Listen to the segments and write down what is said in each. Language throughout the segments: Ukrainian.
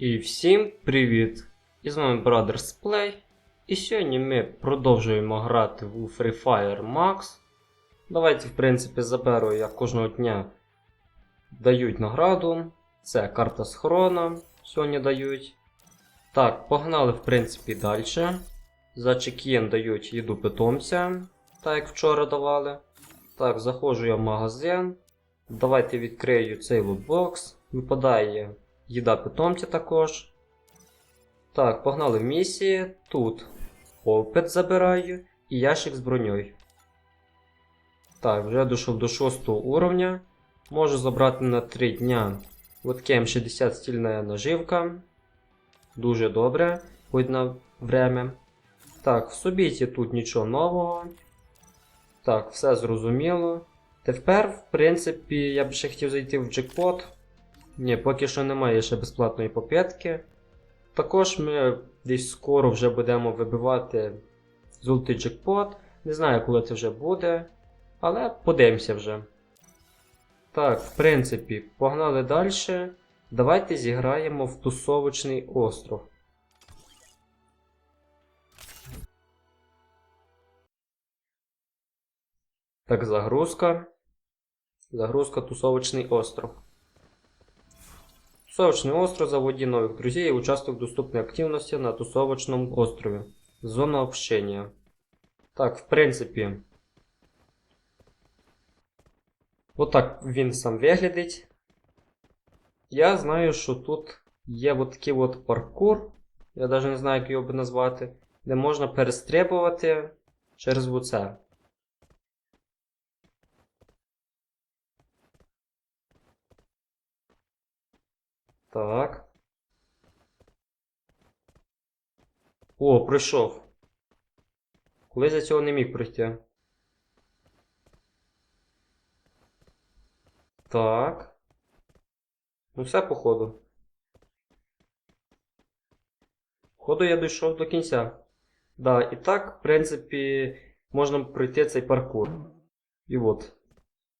І всім привіт! І з вами Brothers Play. І сьогодні ми продовжуємо грати в Free Fire Max. Давайте, в принципі, заберу, як кожного дня дають награду. Це карта схорона сьогодні дають. Так, погнали, в принципі, далі. За чекін дають їду питомця, так як вчора давали. Так, заходжу я в магазин. Давайте відкрию цей лутбокс. Випадає їда питомця також. Так, погнали в місії. Тут опит забираю і ящик з броньою. Так, вже дійшов до 6 уровня. Можу забрати на 3 дня. От КМ60 стільна наживка. Дуже добре, хоч на время. Так, в Субіті тут нічого нового. Так, все зрозуміло. Тепер, в принципі, я б ще хотів зайти в джекпот. Ні, поки що немає ще безплатної попитки. Також ми десь скоро вже будемо вибивати золотий джекпот. Не знаю, коли це вже буде. Але подивимося вже. Так, в принципі, погнали далі. Давайте зіграємо в тусовочний остров. Так, загрузка. Загрузка тусовочний остров. Тусовочний остров заводі нових друзей і участок доступної активності на тусовочному острові. Зона общення. Так, в принципі. Отак він сам виглядить. Я знаю, що тут є от такий от паркур. Я навіть не знаю, як його би назвати. Де можна перестрибувати через оце. Так. О, пройшов. Колись я цього не міг пройти. Так. Ну все, походу. Походу я дійшов до кінця. Да, і так, в принципі, можна пройти цей паркур. І от.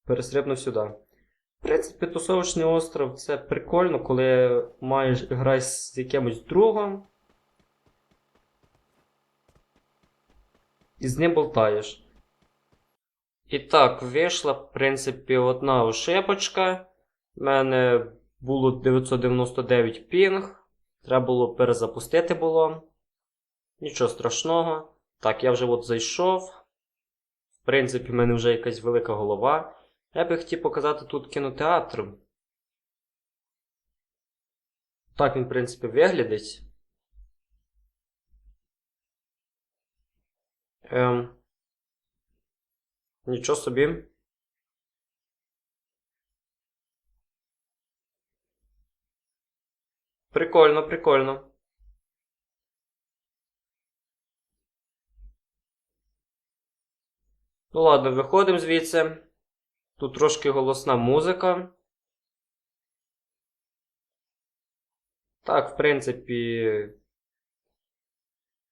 Перестрибнув сюди. В принципі, тусовочний остров це прикольно, коли маєш грати з якимось другом. І з ним болтаєш. І так, вийшла, в принципі, одна ошибочка. У мене було 999 пінг. Треба було перезапустити було. Нічого страшного. Так, я вже от зайшов. В принципі, в мене вже якась велика голова. Я би хотів показати тут кінотеатр. Так він, в принципі, виглядить. Ем. Нічого собі. Прикольно, прикольно. Ну ладно, виходимо звідси. Тут трошки голосна музика. Так, в принципі.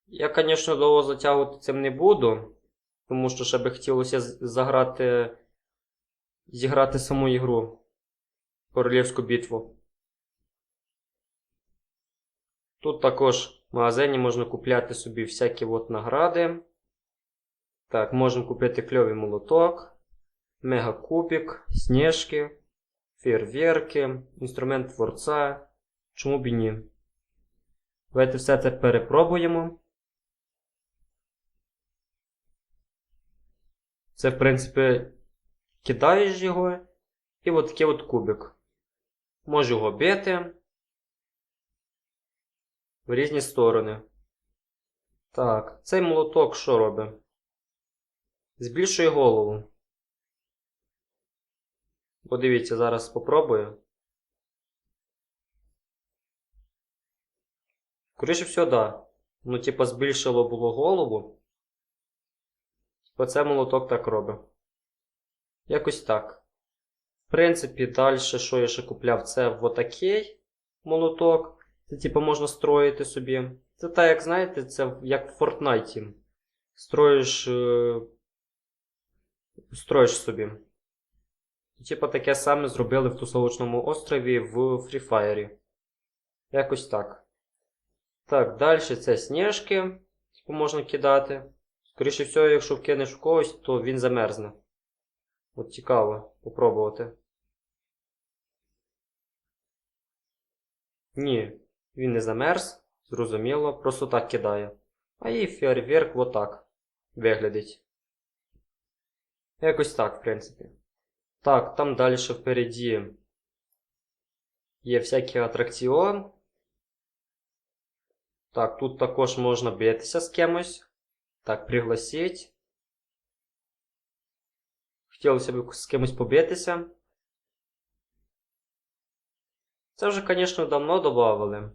Я, звісно, довго затягувати цим не буду. Тому що ще би хотілося заграти. Зіграти саму ігру. Королівську битву. Тут також в магазині можна купляти собі всякі от награди. Так, можемо купити кльовий молоток, мегакубик, сніжки, фейерверки, інструмент творця. Чому б і ні? Давайте все це перепробуємо. Це, в принципі, кидаєш його і от такий от кубик. Можу його бити в різні сторони. Так, цей молоток що робить? Збільшує голову. Подивіться, зараз спробую. Скоріше всього, да. Ну, типа, збільшило було голову. Оце молоток так робить. Якось так. В принципі, далі, що я ще купляв, це отакий молоток. Це, типу, можна строїти собі. Це так, як знаєте, це як в Fortnite. Строїш. Е... Строїш собі. І, типу, таке саме зробили в тусовочному острові в Free Fire. Якось так. Так, далі це сніжки, типу можна кидати. Скоріше всього, якщо вкинеш в когось, то він замерзне. От цікаво попробувати. Ні, він не замерз, зрозуміло, просто так кидає. А і фейерверк отак виглядить. Якось так, в принципі. Так, там далі впереді є всякий атракціон. Так, тут також можна битися з кимось. Так, пригласіть. Хотілося б з кимось побитися. Це вже, звісно, давно додавали.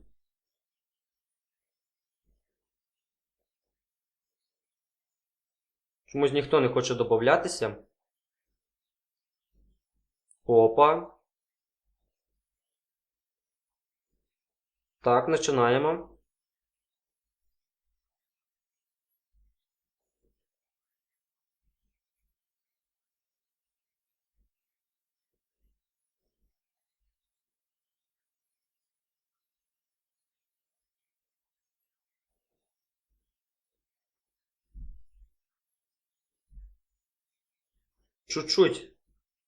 Чомусь ніхто не хоче додатися. Опа. Так, починаємо. Чуть-чуть.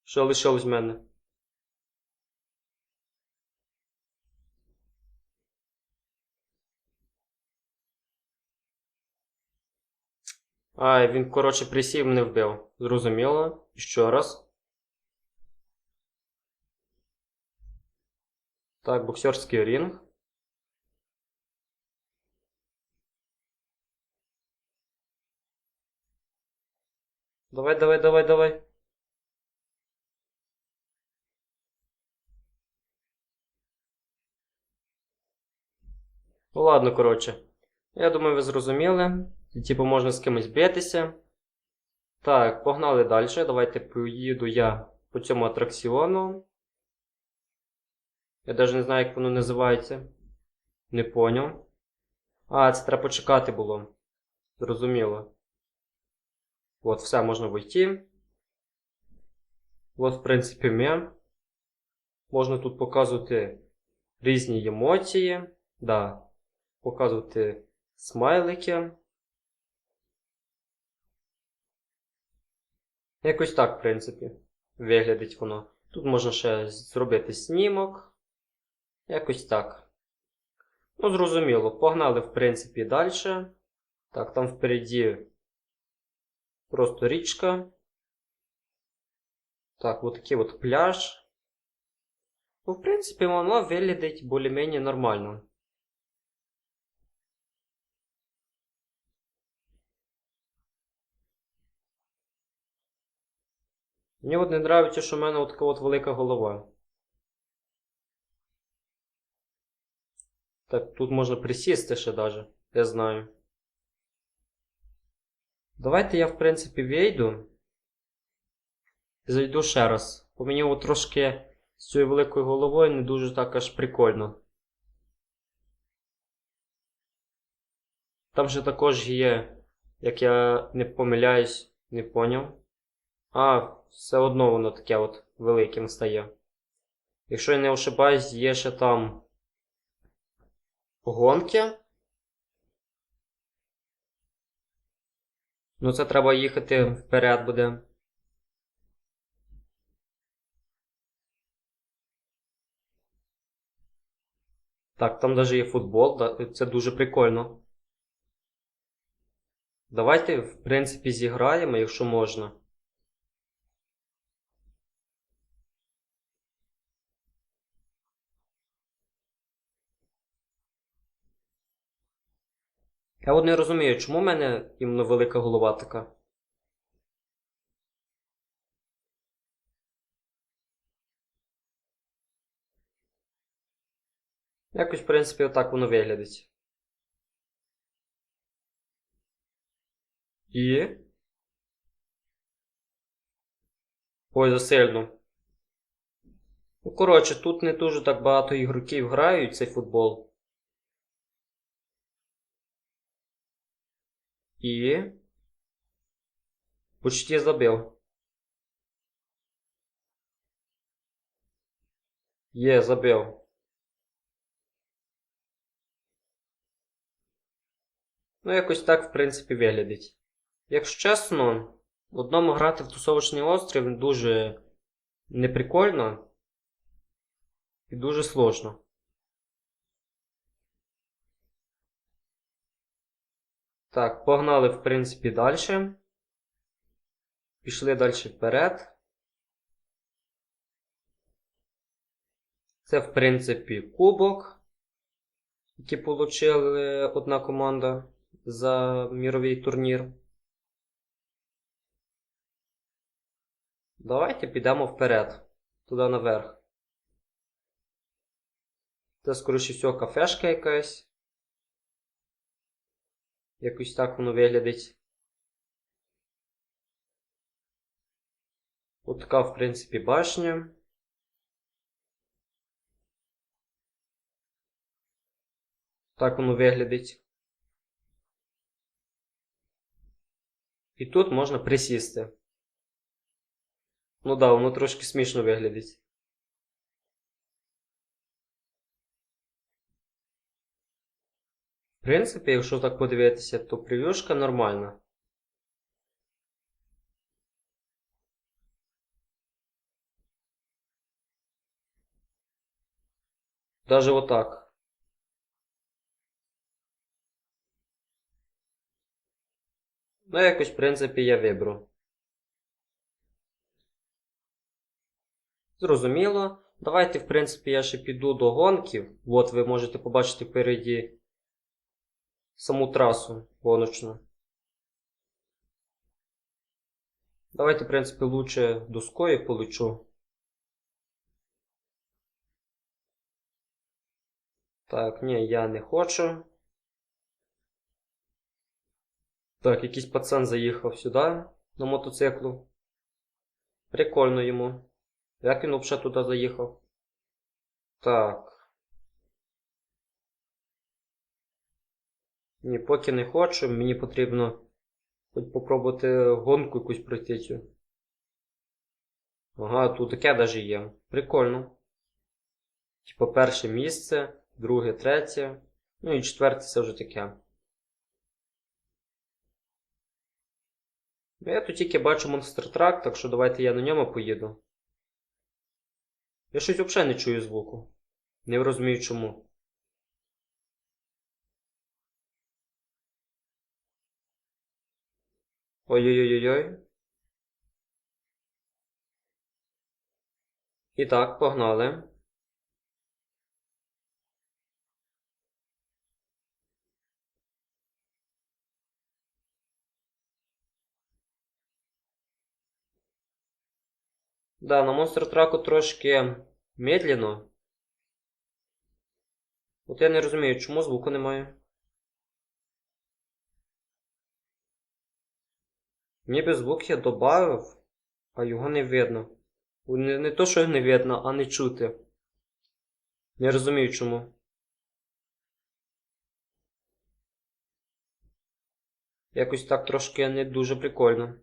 Що лишилось в мене. Ай, він, коротше, присів не вбив. Зрозуміло. Ще раз. Так, боксерський рінг. Давай, давай, давай, давай. Ну ладно, коротше. Я думаю, ви зрозуміли. Типу, можна з кимось битися. Так, погнали далі. Давайте поїду я по цьому атракціону. Я навіть не знаю, як воно називається. Не поняв. А, це треба почекати було. Зрозуміло. От, все можна войти. От, в принципі, ми. Можна тут показувати різні емоції. Да. Показувати смайлики. Якось так, в принципі, виглядить воно. Тут можна ще зробити снімок. Якось так. Ну, зрозуміло, погнали, в принципі, далі. Так, там впереді просто річка. Так, от такий от пляж. Ну, в принципі, воно виглядить більш-менш нормально. Мені от не подобається, що в мене от така от велика голова. Так, тут можна присісти ще даже. Я знаю. Давайте я, в принципі, вийду. І зайду ще раз. Бо мені от трошки з цією великою головою не дуже так аж прикольно. Там же також є, як я не помиляюсь, не поняв. А, все одно воно таке от великим стає. Якщо я не ошибаюсь, є ще там гонки. Ну, це треба їхати вперед буде. Так, там навіть є футбол, це дуже прикольно. Давайте, в принципі, зіграємо, якщо можна. Я от не розумію, чому в мене іменно велика голова така. Якось, в принципі, отак воно виглядить. І. Ой, засильно. Ну, коротше, тут не дуже так багато ігроків грають цей футбол. И почти забил. Е, забил. Ну, якось так, в принципі, виглядить. Якщо чесно, одному грати в тусовочний острів дуже неприкольно і дуже сложно. Так, погнали, в принципі, далі. Пішли далі вперед. Це, в принципі, кубок, який отримала одна команда за міровий турнір. Давайте підемо вперед, туди наверх. Це, скоріше всього, кафешка якась. Якось так воно виглядить. От така, в принципі, башня. Так воно виглядить. І тут можна присісти. Ну да, воно трошки смішно виглядить. Принципі, якщо так подивитися, то прев'юшка нормальна. Даже отак. Ну, якось, в принципі, я виберу. Зрозуміло. Давайте, в принципі, я ще піду до гонків. От ви можете побачити впереді саму трасу гоночну. Давайте, в принципі, лучше доскою полечу. Так, ні, я не хочу. Так, якийсь пацан заїхав сюди на мотоциклу. Прикольно йому. Як він взагалі туди заїхав? Так. Ні, поки не хочу, мені потрібно хоч попробувати гонку якусь пройти цю. Ага, тут таке навіть є. Прикольно. Типа перше місце, друге, третє. Ну і четверте це вже таке. Ну, я тут тільки бачу Monster Truck, так що давайте я на ньому поїду. Я щось взагалі не чую звуку. Не розумію чому. Ой-ой-ой-ой. І так, погнали. Да, на Monster Truck трошки медленно. От я не розумію, чому звуку немає. Ніби звук я додав, а його не видно. Не, не то, що не видно, а не чути. Не розумію чому. Якось так трошки не дуже прикольно.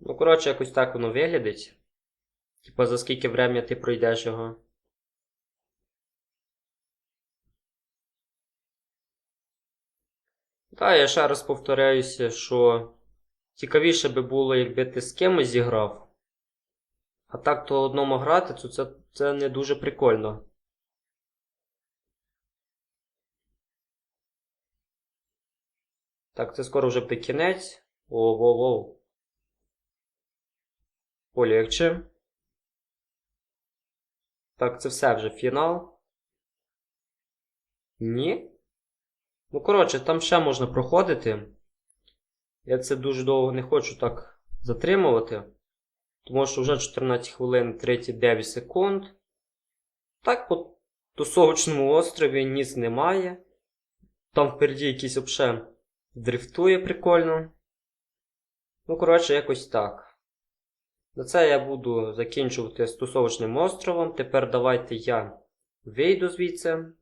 Ну, коротше, якось так воно виглядить. Типа за скільки врем'я ти пройдеш його. Так, я ще раз повторяюся, що цікавіше би було, якби ти з кимось зіграв. А так то одному грати, то це, це не дуже прикольно. Так, це скоро вже кінець. Оу-оу-оу. Полегче. Так, це все вже фінал. Ні. Ну, коротше, там ще можна проходити. Я це дуже довго не хочу так затримувати. Тому що вже 14 хвилин 39 секунд. Так, по тусовочному острові ніс немає. Там впереді якийсь взагалі дрифтує прикольно. Ну, коротше, якось так. На це я буду закінчувати стосовочним островом. Тепер давайте я вийду звідси.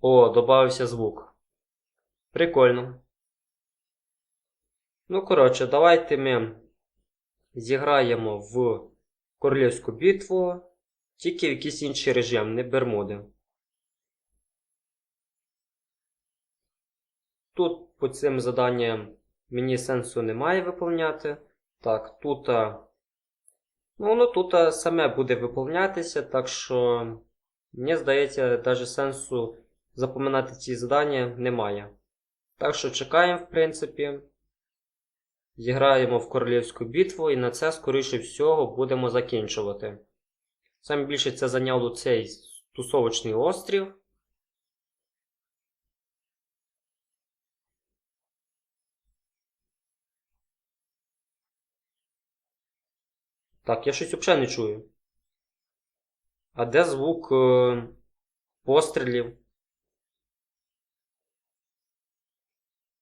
О, додався звук. Прикольно. Ну, коротше, давайте ми зіграємо в королівську битву тільки в якийсь інший режим, не бермуди. Тут по цим заданням мені сенсу немає виповняти. Так, тут. Ну, воно тут саме буде виповнятися, так що, мені здається, навіть сенсу запоминати ці завдання немає. Так що чекаємо, в принципі. Зіграємо в королівську битву і на це, скоріше всього, будемо закінчувати. Саме більше це зайняло цей тусовочний острів. Так, я щось взагалі не чую. А де звук е, пострілів?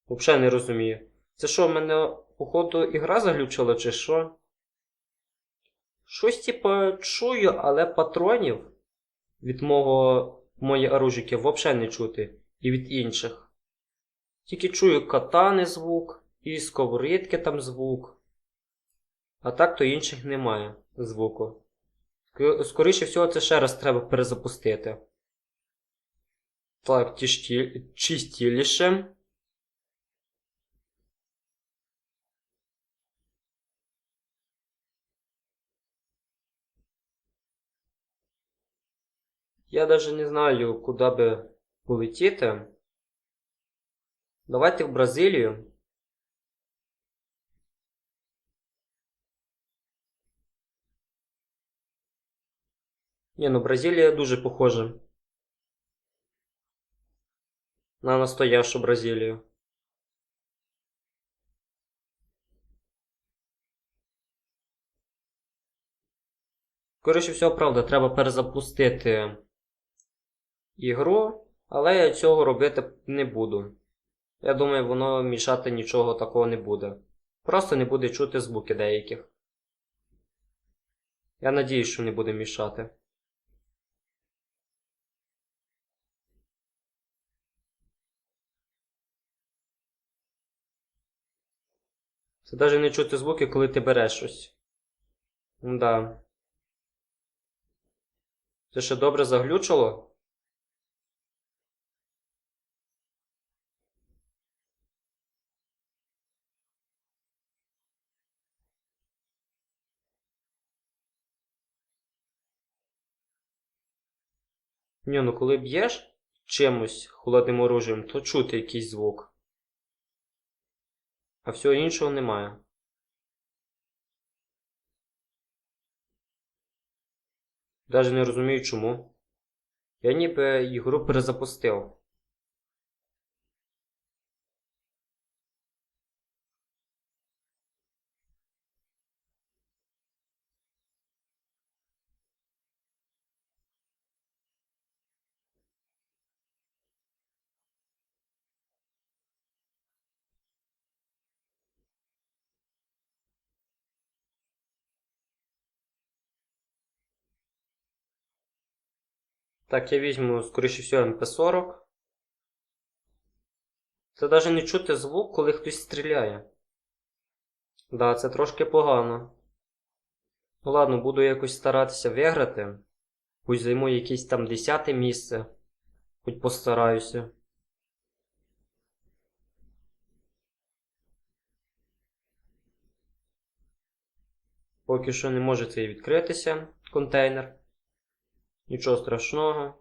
Взагалі не розумію. Це що, в мене, походу, ігра заглючила, чи що? Щось, типа, чую, але патронів від мого моєї оружики взагалі не чути. І від інших. Тільки чую катани звук, і сковорідки там звук. А так то інших немає звуку. Скоріше всього, це ще раз треба перезапустити. Так, чистіліше. Я навіть не знаю, куди би полетіти. Давайте в Бразилію. Ні, ну Бразилія дуже похожа. На настоящу Бразилію. Скоріше всього, правда, треба перезапустити ігру, але я цього робити не буду. Я думаю, воно мішати нічого такого не буде. Просто не буде чути звуки деяких. Я надіюсь, що не буде мішати. Це навіть не чути звуки, коли ти береш щось. Да. Це ще добре заглючило? Ні, ну коли б'єш чимось холодним оружієм, то чути якийсь звук. А всього іншого немає. Даже не розумію чому. Я ніби ігру перезапустив. Так, я візьму, скоріше всього, МП40. Це навіть не чути звук, коли хтось стріляє. Да, це трошки погано. Ну ладно, буду якось старатися виграти. Хоч займу якесь там 10 місце. Хоч постараюся. Поки що не може цей відкритися контейнер. Нічого страшного.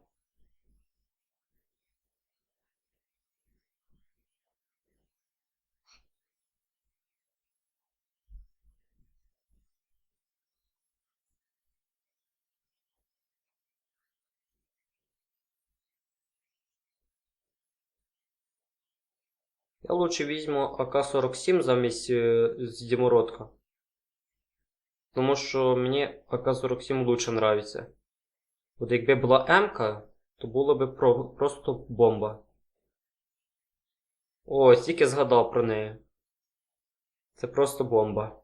Я лучше візьму АК-47 замість е, з Дімородка. Тому що мені АК-47 лучше нравиться. От якби була М-ка, то було б просто бомба. О, стільки згадав про неї. Це просто бомба.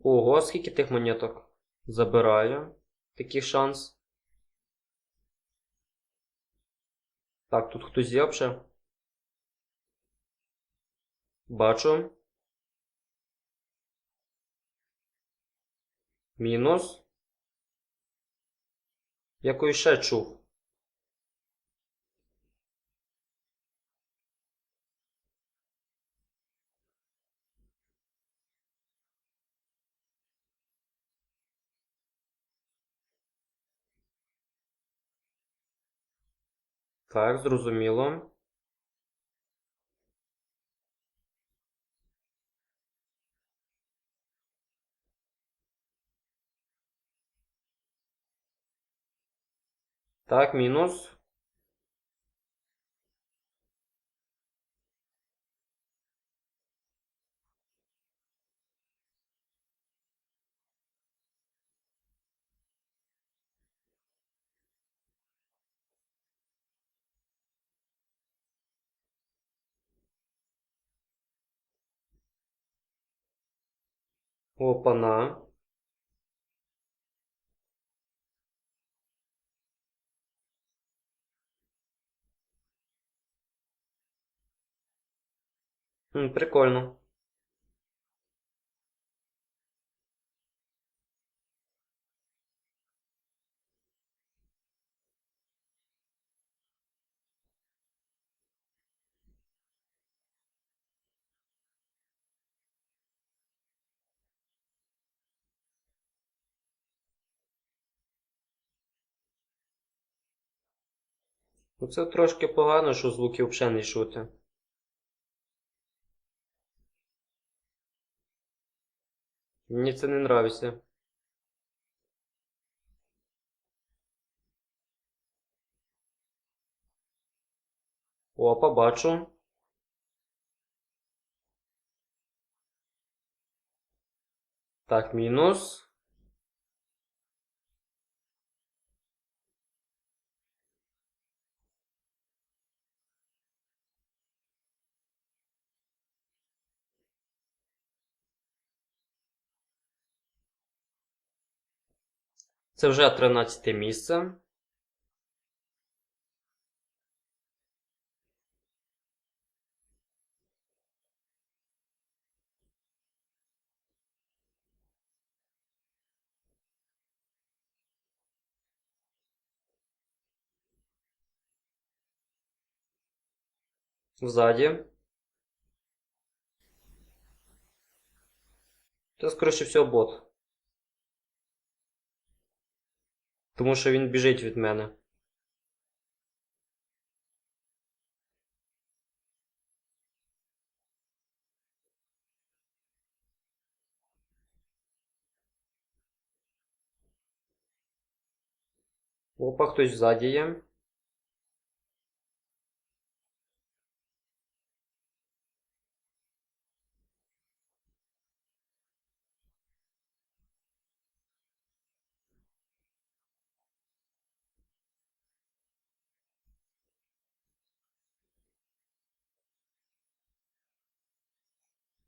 Ого, скільки тих монеток? Забираю. Такий шанс. Так, тут хтось є. Бачу. Мінус. Якої ще чув. Так, зрозуміло. Так, мінус. Опана. Прикольно. Ну це трошки погано, що звуки взагалі не чути. Мені це не нравиться. О, побачу. Так, мінус. Це вже 13 місце. Ззаді. Це, скоріше всього, бот. Тому що він біжить від мене. Опа, хтось ззаді є.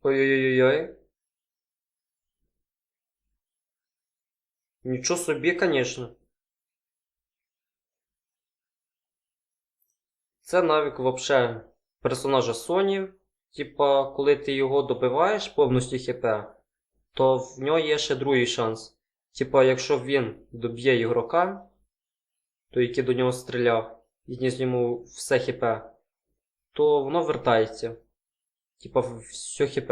Ой-ой-ой-ой. Нічого собі, конечно. Це навик вообще персонажа Sony. Типа, коли ти його добиваєш повністю хп, то в нього є ще другий шанс. Типа, якщо він доб'є ігрока, той, який до нього стріляв, і зніс йому все хп, то воно вертається. Типа, все хп.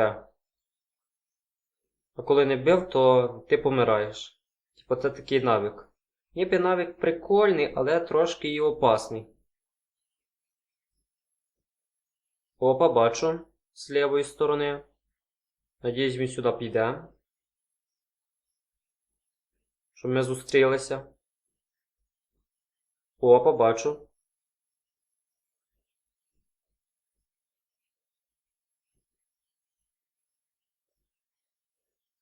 А коли не бив, то ти помираєш. Типа, це такий навик. Ніби навик прикольний, але трошки і опасний. Опа, бачу. З лівої сторони. Надіюсь, він сюди піде. Щоб ми зустрілися. Опа, бачу.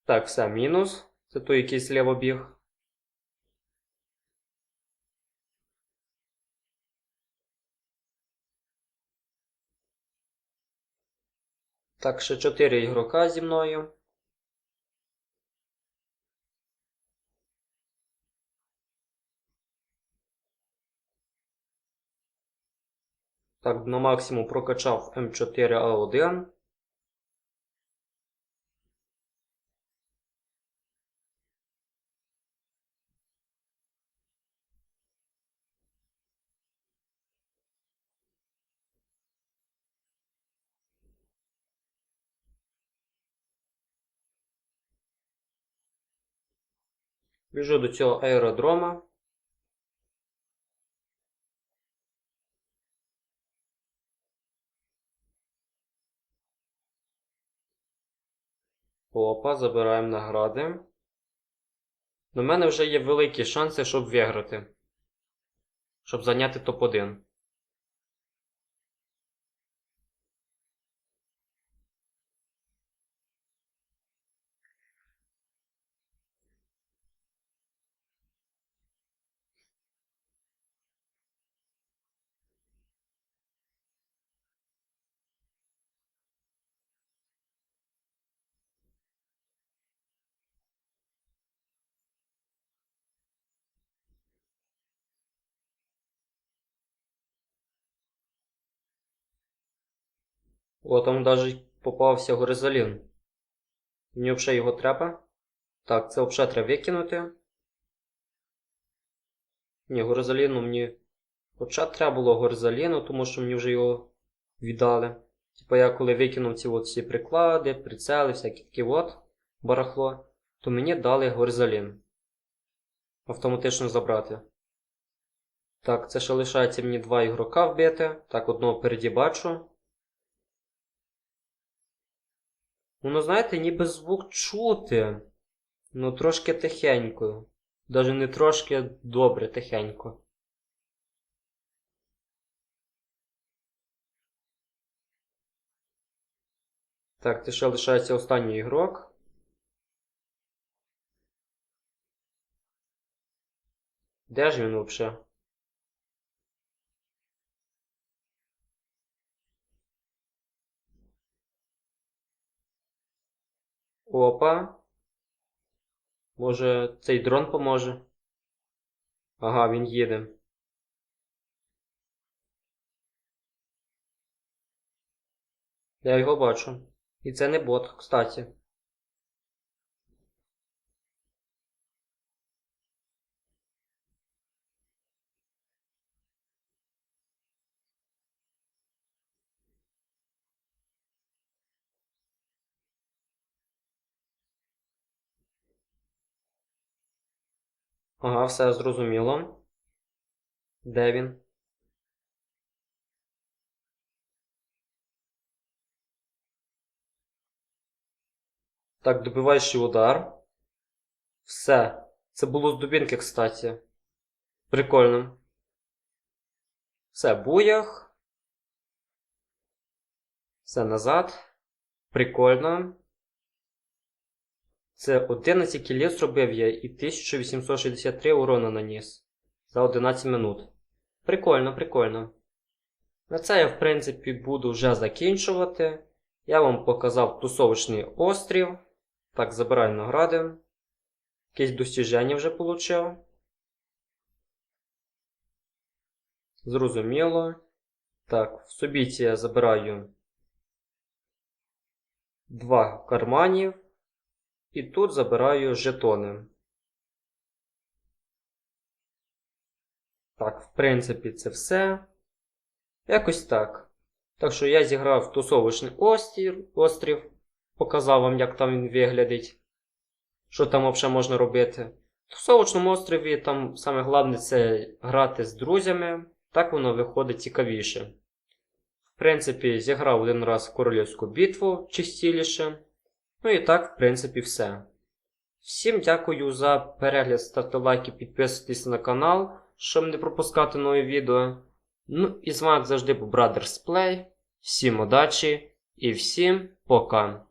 Так, все, мінус. Це той якийсь лівобіг. Так, ще 4 ігрока зі мною. Так, на максимум прокачав М4А1. Біжу до цього аеродрома. Опа, забираємо награди. У мене вже є великі шанси, щоб виграти. Щоб зайняти топ-1. О, там навіть попався горизолін. Мені взагалі його треба. Так, це взагалі треба викинути. Ні, горизоліну мені. Хоча треба було горизоліну, тому що мені вже його віддали. Типа я коли викинув ці от всі приклади, прицели, всякі такі от барахло, то мені дали горизолін. Автоматично забрати. Так, це ще лишається мені два ігрока вбити. Так, одного впереді бачу. Воно, знаєте, ніби звук чути. Ну трошки тихенько. Даже не трошки добре тихенько. Так, це ще лишається останній ігрок. Де ж він взагалі? Опа. Може, цей дрон поможе? Ага, він їде. Я його бачу. І це не бот, кстати. Ага, все зрозуміло. Де він? Так, добиваючий удар. Все. Це було з дубінки, кстати. Прикольно. Все, буях. Все назад. Прикольно. Це 11 кілів зробив я і 1863 урона наніс за 11 минут. Прикольно, прикольно. На це я, в принципі, буду вже закінчувати. Я вам показав тусовочний острів. Так, забираю награди. Якісь достіження вже отримав. Зрозуміло. Так, в собіці я забираю два карманів. І тут забираю жетони. Так, в принципі, це все. Якось так. Так що я зіграв тусовочний острів, показав вам, як там він виглядить, що там взагалі можна робити. В тусовочному острові там саме головне це грати з друзями, так воно виходить цікавіше. В принципі, зіграв один раз королівську битву чистіліше. Ну і так, в принципі, все. Всім дякую за перегляд, ставте лайки, підписуйтесь на канал, щоб не пропускати нові відео. Ну і з вами завжди був Brothers Play. Всім удачі і всім пока!